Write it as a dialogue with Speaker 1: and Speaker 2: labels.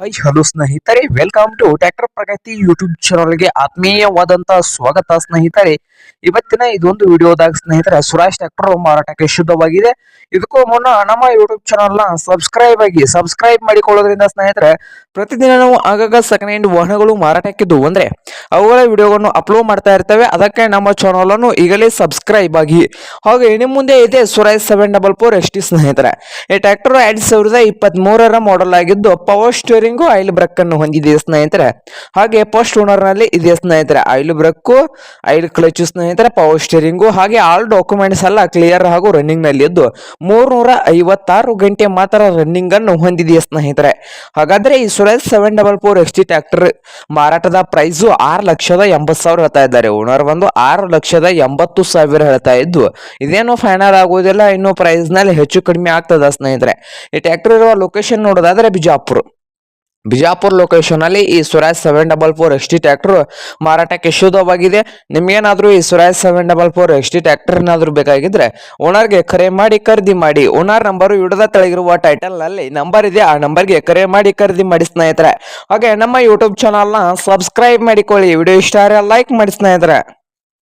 Speaker 1: High hello ಸ್ನೇಹಿತರೆ welcome to tractor Pragati YouTube ಚಾನಲ್ಗೆ ಆತ್ಮೀಯವಾದಂತಹ ಸ್ವಾಗತ ಸ್ನೇಹಿತರೆ. ಇವತ್ತಿನ ಇದೊಂದು ವಿಡಿಯೋದಾಗ ಸ್ನೇಹಿತರೆ ಸುರಾಜ್ ಟ್ರ್ಯಾಕ್ಟರ್ ಮಾರಾಟಕ್ಕೆ ಶುದ್ಧವಾಗಿದೆ. ಇದಕ್ಕೂ ಮುನ್ನ ನಮ್ಮ ಯೂಟ್ಯೂಬ್ ಚಾನಲ್ನ ಸಬ್ಸ್ಕ್ರೈಬ್ ಆಗಿ ಸಬ್ಸ್ಕ್ರೈಬ್ ಮಾಡಿಕೊಳ್ಳೋದ್ರಿಂದ ಸ್ನೇಹಿತರೆ, ಪ್ರತಿದಿನ ನಾವು ಆಗಾಗ ಸೆಕೆಂಡ್ ಹ್ಯಾಂಡ್ ವಾಹನಗಳು ಮಾರಾಟಕ್ಕಿದ್ದು ಅಂದ್ರೆ ಅವುಗಳ ವಿಡಿಯೋಗಳನ್ನು ಅಪ್ಲೋಡ್ ಮಾಡ್ತಾ ಇರ್ತೇವೆ. ಅದಕ್ಕೆ ನಮ್ಮ ಚಾನಲ್ ಅನ್ನು ಈಗಲೇ ಸಬ್ಸ್ಕ್ರೈಬ್ ಆಗಿ. ಹಾಗೆ ಇನ್ನು ಮುಂದೆ ಇದೆ Swaraj seven double four S T ಸ್ನೇಹಿತರೆ. ಈ ಟ್ರ್ಯಾಕ್ಟರ್ ಎರಡ್ ಸಾವಿರದ ಇಪ್ಪತ್ತ್ ಮೂರರ ಮಾಡೆಲ್ ಆಗಿದ್ದು ಪವರ್ ಸ್ಟೀರಿಂಗು ಆಯಿಲ್ ಬ್ರಕ್ ಅನ್ನು ಹೊಂದಿದೆ ಸ್ನೇಹಿತರೆ. ಹಾಗೆ ಫಸ್ಟ್ ಓನರ್ನಲ್ಲಿ ಇದೆ ಸ್ನೇಹಿತರೆ ಆಯಿಲ್ ಬ್ರಕ್ಕು ಆಯಿಲ್ ಕ್ಲಚ್ ಸ್ನೇಹಿತರೆ ಪವರ್ ಸ್ಟೀರಿಂಗು ಹಾಗೆ ಆಲ್ ಡಾಕ್ಯುಮೆಂಟ್ಸ್ ಎಲ್ಲ ಕ್ಲಿಯರ್ ಹಾಗೂ ರನ್ನಿಂಗ್ನಲ್ಲಿ ಇದ್ದು ಮೂರ್ನೂರ ಐವತ್ತಾರು ಗಂಟೆ ಮಾತ್ರ ರನ್ನಿಂಗ್ ಅನ್ನು ಹೊಂದಿದೆ ಸ್ನೇಹಿತರೆ. ಹಾಗಾದ್ರೆ ಈ Swaraj seven double four X T tractor ಮಾರಾಟದ ಪ್ರೈಸು ಆರು ಲಕ್ಷದ ಎಂಬತ್ತು ಸಾವಿರ ಹೇಳ್ತಾ ಇದ್ದಾರೆ. ಓನರ್ ಬಂದು ಆರು ಲಕ್ಷದ ಎಂಬತ್ತು ಸಾವಿರ ಹೇಳ್ತಾ ಇದ್ದು, ಇದೇನು ಫೈನಲ್ ಆಗುವುದಿಲ್ಲ ಇನ್ನು ಪ್ರೈಸ್ನಲ್ಲಿ ಹೆಚ್ಚು ಕಡಿಮೆ ಆಗ್ತದ ಸ್ನೇಹಿತರೆ. ಈ ಟ್ರ್ಯಾಕ್ಟರ್ ಇರುವ ಲೊಕೇಶನ್ ನೋಡೋದಾದ್ರೆ ಬಿಜಾಪುರ. ಬಿಜಾಪುರ ಲೊಕೇಶನ್ ಅಲ್ಲಿ ಈ Swaraj seven double four X T tractor ಮಾರಾಟಕ್ಕೆ ಶುದ್ಧವಾಗಿದೆ. ನಿಮ್ಗೇನಾದ್ರೂ ಈ Swaraj seven double four X T tractor ಏನಾದ್ರೂ ಬೇಕಾಗಿದ್ರೆ ಓನರ್ಗೆ ಕರೆ ಮಾಡಿ, ಖರೀದಿ ಮಾಡಿ. ಓನರ್ ನಂಬರ್ ವಿಡಿಯೋದ ತೆಳಗಿರುವ ಟೈಟಲ್ನಲ್ಲಿ ನಂಬರ್ ಇದೆ. ಆ ನಂಬರ್ಗೆ ಕರೆ ಮಾಡಿ, ಖರೀದಿ ಮಾಡಿ ಸ್ನೇಹಿತರೆ. ಹಾಗೆ ನಮ್ಮ ಯೂಟ್ಯೂಬ್ ಚಾನಲ್ನ ಸಬ್ಸ್ಕ್ರೈಬ್ ಮಾಡಿಕೊಳ್ಳಿ. ವಿಡಿಯೋ ಇಷ್ಟ ಲೈಕ್ ಮಾಡಿ ಸ್ನೇಹಿತರೆ.